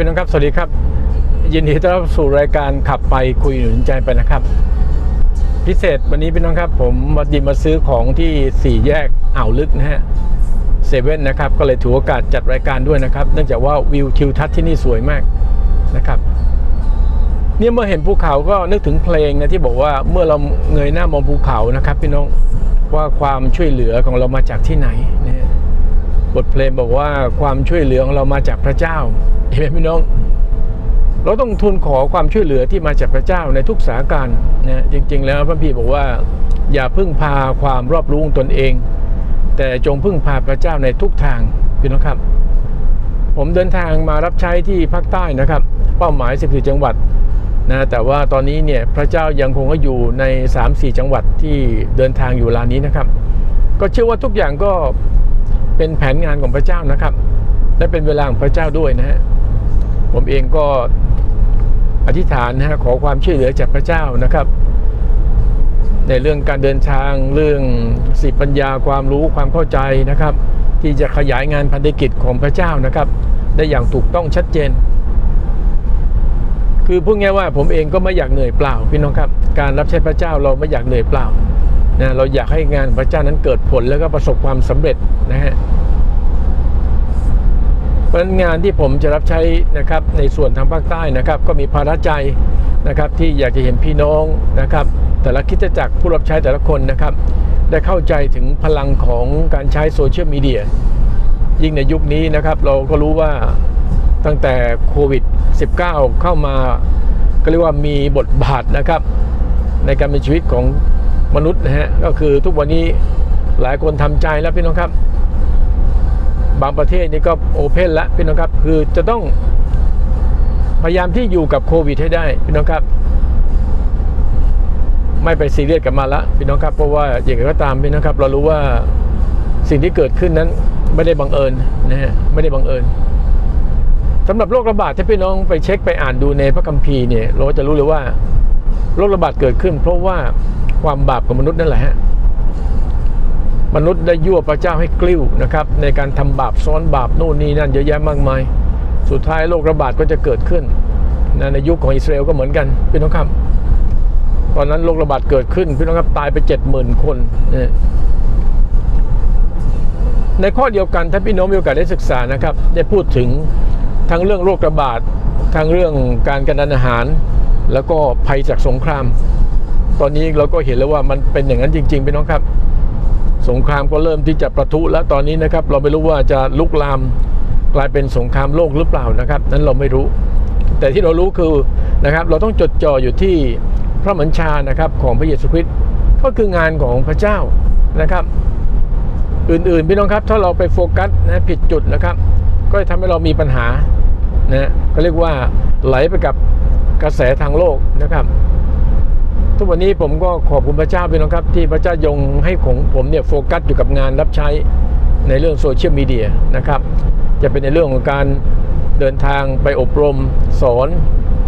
พี่น้องครับสวัสดีครับ ยินดีต้อนรับสู่รายการขับไปคุยหนุนใจไปนะครับ พิเศษวันนี้พี่น้องครับ ผมมาดิมาซื้อของที่สี่แยกอ่าวลึกนะฮะเซเว่นนะครับ ก็เลยถือโอกาสจัดรายการด้วยนะครับ เนื่องจากว่าวิวทิวทัศน์ที่นี่สวยมากนะครับ เนี่ยเมื่อเห็นภูเขาก็นึกถึงเพลงนะที่บอกว่าเมื่อเราเงยหน้ามองภูเขานะครับ พี่น้องว่าความช่วยเหลือของเรามาจากที่ไหนนะฮะ ทเพลงบอกว่าความช่วยเหลือของเรามาจากพระเจ้าเห็นไหมพี่น้อง เราต้องทูลขอความช่วยเหลือที่มาจากพระเจ้าในทุกสถานการณ์นะจริง ๆ แล้วพระพี่บอกว่า อย่าพึ่งพาความรอบรู้ของตนเอง แต่จงพึ่งพาพระเจ้าในทุกทางพี่น้องครับ ผมเดินทางมารับใช้ที่ภาคใต้นะครับ เป้าหมาย 14 จังหวัดนะแต่ว่าตอนนี้เนี่ยพระเจ้ายังคงก็อยู่ใน 3-4 จังหวัดที่เดินทางอยู่ลานี้นะครับ ก็เชื่อว่าทุกอย่างก็ เป็นแผนงานของพระเจ้านะครับ และเป็นเวลาของพระเจ้าด้วยนะฮะผมเองก็อธิษฐานนะฮะขอความช่วยเหลือจากพระเจ้านะครับ ในเรื่องการเดินทางเรื่องสิปัญญาความรู้ความเข้าใจนะครับ ที่จะขยายงานพันธกิจของพระเจ้านะครับ ได้อย่างถูกต้องชัดเจน คือพูดง่ายว่าผมเองก็ไม่อยากเหนื่อยเปล่าพี่น้องครับ การรับใช้พระเจ้าเราไม่อยากเหนื่อยเปล่า นะเราอยากให้งานพระเจ้านั้นเกิดผลแล้วก็ประสบความสำเร็จนะฮะเพราะงั้นงานที่ผมจะรับใช้นะครับในส่วนทางภาคใต้นะครับ ก็มีภาระใจนะครับที่อยากจะเห็นพี่น้องนะครับ แต่ละคิดจักรผู้รับใช้แต่ละคนนะครับ ได้เข้าใจถึงพลังของการใช้โซเชียลมีเดียยิ่งในยุคนี้นะครับ เราก็รู้ว่าตั้งแต่โควิด -19 เข้ามาก็เรียกว่ามีบทบาทนะครับ ในการเป็นชีวิตของ มนุษย์นะฮะก็คือทุกวันนี้หลายคนทำใจแล้วพี่น้องครับ บางประเทศนี่ก็โอเพนแล้วพี่น้องครับ คือจะต้องพยายามที่อยู่กับโควิดให้ได้พี่น้องครับ ไม่ไปซีเรียสกับมันละพี่น้องครับ เพราะว่าอย่างไรก็ตามพี่น้องครับ เรารู้ว่าสิ่งที่เกิดขึ้นนั้นไม่ได้บังเอิญนะฮะไม่ได้บังเอิญสำหรับโรคระบาดที่พี่น้องไปเช็คไปอ่านดูในพระคัมภีร์เนี่ยเราจะรู้เลยว่าโรคระบาดเกิดขึ้น เพราะว่า ความบาปของมนุษย์นั่นแหละฮะมนุษย์ได้ยั่วพระเจ้าให้กลิ้วนะครับ ในการทำบาปซ้อนบาปโน่นนี่นั่นเยอะแยะมากมาย สุดท้ายโรคระบาดก็จะเกิดขึ้นนะในยุคของอิสราเอลก็เหมือนกันพี่น้องครับ ตอนนั้นโรคระบาดเกิดขึ้นพี่น้องครับตายไปเจ็ดหมื่นคนนะในข้อเดียวกันถ้าพี่น้องมีโอกาสได้ศึกษานะครับ ได้พูดถึงทั้งเรื่องโรคระบาดทั้งเรื่องการกันดานอาหาร แล้วก็ภัยจากสงคราม ตอนนี้เราก็เห็นแล้วว่ามันเป็นอย่างนั้นจริงๆพี่น้องครับ สงครามก็เริ่มที่จะประทุแล้วตอนนี้นะครับ เราไม่รู้ว่าจะลุกลามกลายเป็นสงครามโลกหรือเปล่านะครับ นั้นเราไม่รู้ แต่ที่เรารู้คือนะครับ เราต้องจดจ่ออยู่ที่พระมัญชานะครับของพระเยซูคริสต์ก็คืองานของพระเจ้านะครับ อื่นๆพี่น้องครับ ถ้าเราไปโฟกัสนะผิดจุดนะครับ ก็จะทำให้เรามีปัญหานะก็เรียกว่าไหลไปกับกระแสทางโลกนะครับ ทุกวันนี้ผมก็ขอบคุณพระเจ้าพี่น้องครับ ที่พระเจ้ายงให้ของผมเนี่ยโฟกัสอยู่กับงานรับใช้ในเรื่องโซเชียลมีเดียนะครับจะเป็นในเรื่องของการเดินทางไปอบรมสอน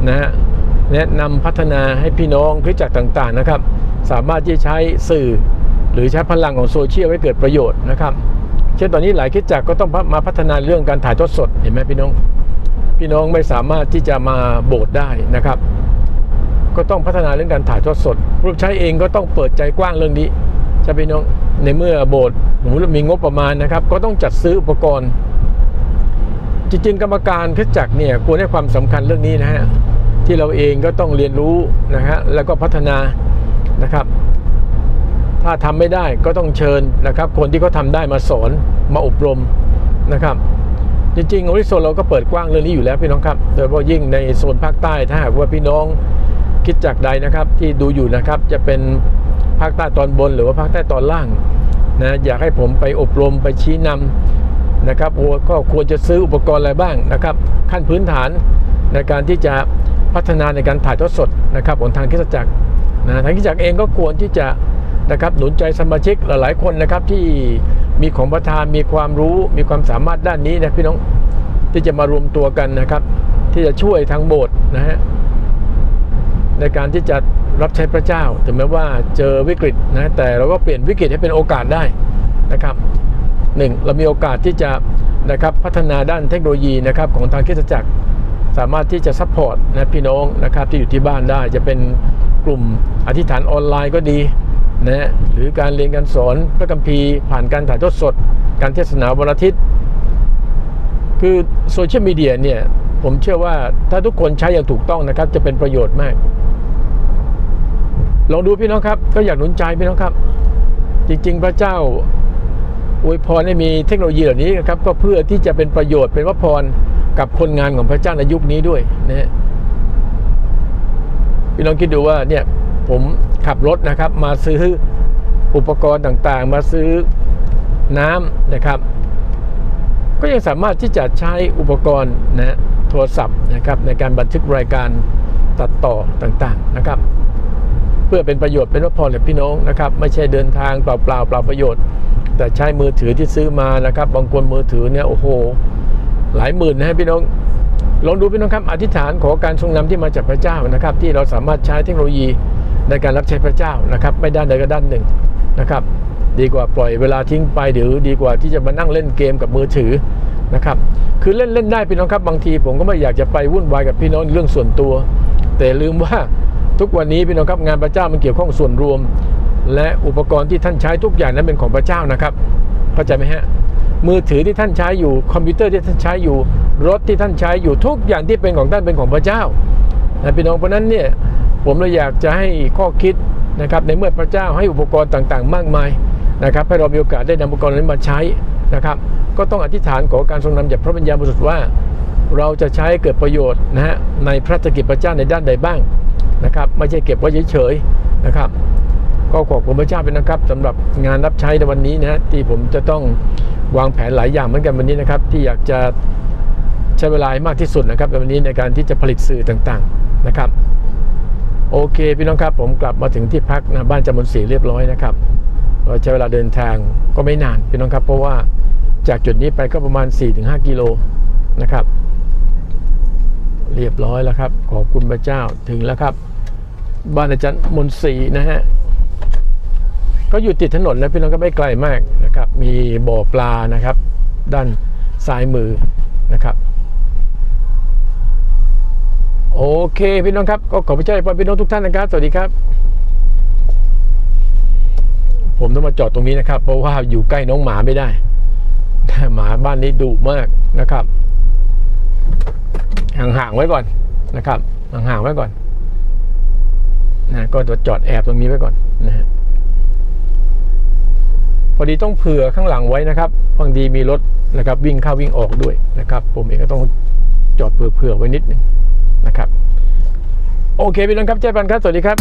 นะฮะแนะนำพัฒนาให้พี่น้องคริสตจักรต่างๆนะครับ สามารถที่ใช้สื่อหรือใช้พลังของโซเชียลให้เกิดประโยชน์นะครับ เช่นตอนนี้หลายคริสตจักรก็ต้องมาพัฒนาเรื่องการถ่ายทอดสดเห็นไหมพี่น้อง พี่น้องไม่สามารถที่จะมาโบสถ์ได้นะครับ ก็ต้องพัฒนาเรื่องการถ่ายทอดสดผู้ใช้เองก็ต้องเปิดใจกว้างเรื่องนี้ใช่พี่น้องในเมื่อโบสถ์มีงบประมาณนะครับ ก็ต้องจัดซื้ออุปกรณ์ จริงๆ กรรมการคริสตจักเนี่ยควรให้ความสำคัญเรื่องนี้นะฮะที่เราเองก็ต้องเรียนรู้นะฮะแล้วก็พัฒนานะครับ ถ้าทำไม่ได้ก็ต้องเชิญนะครับ คนที่เขาทาได้มาสอนมาอบรมนะครับ จริงๆโอริโซนเราก็เปิดกว้างเรื่องนี้อยู่แล้วพี่น้องครับ โดยเฉพาะยิ่งในโซนภาคใต้ถ้าหากว่าพี่น้อง คิดจากใดนะครับที่ดูอยู่นะครับจะเป็นภาคใต้ตอนบนหรือว่าภาคใต้ตอนล่างนะอยากให้ผมไปอบรมไปชี้นำนะครับโอ้ก็ควรจะซื้ออุปกรณ์อะไรบ้างนะครับ ขั้นพื้นฐานในการที่จะพัฒนาในการถ่ายทอดสดนะครับของทางคริสตจักรนะทางคริสตจักรเองก็ควรที่จะนะครับหนุนใจสมาชิกหลายๆคนนะครับที่มีของประทานมีความรู้มีความสามารถด้านนี้นะพี่น้องที่จะมารวมตัวกันนะครับ ที่จะช่วยทางโบสถ์นะฮะ ในการที่จะรับใช้พระเจ้า ถึงแม้ว่าเจอวิกฤตนะแต่เราก็เปลี่ยนวิกฤตให้เป็นโอกาสได้นะครับหนึ่งเรามีโอกาสที่จะนะครับพัฒนาด้านเทคโนโลยีนะครับของทางคริสตจักรสามารถที่จะซัพพอร์ตนะพี่น้องนะครับที่อยู่ที่บ้านได้จะเป็นกลุ่มอธิษฐานออนไลน์ก็ดีนะหรือการเรียนการสอนพระคัมภีร์ผ่านการถ่ายทอดสด การเทศนาวันอาทิตย์ คือโซเชียลมีเดียเนี่ยผมเชื่อว่าถ้าทุกคนใช้อย่างถูกต้องนะครับจะเป็นประโยชน์มาก ลองดูพี่น้องครับ ก็อยากหนุนใจพี่น้องครับ จริง ๆ พระเจ้าอวยพรให้มีเทคโนโลยีเหล่านี้นะครับ ก็เพื่อที่จะเป็นประโยชน์เป็นวัพรกับคนงานของพระเจ้าในยุคนี้ด้วยนะฮะพี่น้องคิดดูว่าเนี่ยผมขับรถนะครับมาซื้ออุปกรณ์ต่างๆ มาซื้อน้ำนะครับ ก็ยังสามารถที่จะใช้อุปกรณ์นะโทรศัพท์นะครับในการบันทึกรายการตัดต่อต่างๆนะครับ พื่อเป็นประโยชน์เป็นว่าพรกับพี่น้องนะครับไม่ใช่เดินทางเปล่าๆเปล่าประโยชน์ แต่ใช้มือถือที่ซื้อมานะครับบางคนมือถือเนี่ยโอ้โห หลายหมื่นนะฮะพี่น้องลองดูพี่น้องครับอธิษฐานขอการทรงนำที่มาจากพระเจ้านะครับ ที่เราสามารถใช้เทคโนโลยีในการรับใช้พระเจ้านะครับ ไม่ด้านใดก็ด้านหนึ่งนะครับดีกว่าปล่อยเวลาทิ้งไปหรือดีกว่าที่จะมานั่งเล่นเกมกับมือถือนะครับคือเล่นเล่นได้พี่น้องครับบางทีผมก็ไม่อยากจะไปวุ่นวายกับพี่น้องเรื่องส่วนตัว แต่ลืมว่า ทุกวันนี้พี่น้องครับงานพระเจ้ามันเกี่ยวข้องส่วนรวม และอุปกรณ์ที่ท่านใช้ทุกอย่างนั้นเป็นของพระเจ้านะครับ เข้าใจไหมฮะมือถือที่ท่านใช้อยู่คอมพิวเตอร์ที่ท่านใช้อยู่รถที่ท่านใช้อยู่ทุกอย่างที่เป็นของท่านเป็นของพระเจ้านะพี่น้องเพราะนั้นเนี่ยผมเลยอยากจะให้ข้อคิดนะครับในเมื่อพระเจ้าให้อุปกรณ์ต่างๆ มากมายนะครับให้เรามีโอกาสได้นำอุปกรณ์นั้นมาใช้นะครับ ก็ต้องอธิษฐานขอการทรงนำจากพระวิญญาณบริสุทธิ์ว่า เราจะใช้เกิดประโยชน์นะฮะในพระรกิจพระเจ้าในด้านใดบ้าง นะครับ ไม่ใช่เก็บไว้เฉยๆนะครับ ก็ขอบคุณพระเจ้าเป็นนะครับสำหรับงานรับใช้ในวันนี้นะที่ผมจะต้องวางแผนหลายอย่างเหมือนกันวันนี้นะครับ ที่อยากจะใช้เวลามากที่สุดนะครับในวันนี้ในการที่จะผลิตสื่อต่างๆนะครับ โอเคพี่น้องครับ ผมกลับมาถึงที่พักนะบ้านจำมนศรีเรียบร้อยนะครับเราใช้เวลาเดินทางก็ไม่นานพี่น้องครับ เพราะว่าจากจุดนี้ไปก็ประมาณ 4-5 กิโลนะครับ เรียบร้อยแล้วครับ ขอบคุณพระเจ้าถึงแล้วครับ บ้านอาจารย์มนศรีนะฮะก็อยู่ติดถนนนะพี่น้องก็ไม่ไกลมากนะครับ มีบ่อปลานะครับ ด้านซ้ายมือนะครับ โอเคพี่น้องครับก็ขอพระเจ้าอวยพรพี่น้องทุกท่านนะครับ สวัสดีครับ ผมต้องมาจอดตรงนี้นะครับ เพราะว่าอยู่ใกล้น้องหมาไม่ได้หมาบ้านนี้ดุมากนะครับ ห่างๆไว้ก่อนนะครับห่างๆไว้ก่อนนะก็จะจอดแอบตรงนี้ไว้ก่อนนะฮะพอดีต้องเผื่อข้างหลังไว้นะครับบางทีมีรถนะครับวิ่งเข้าวิ่งออกด้วยนะครับ ผมเองก็ต้องจอดเผื่อๆไว้นิดหนึงนะครับ โอเคพี่น้องครับเจ๊ปันครับ สวัสดีครับ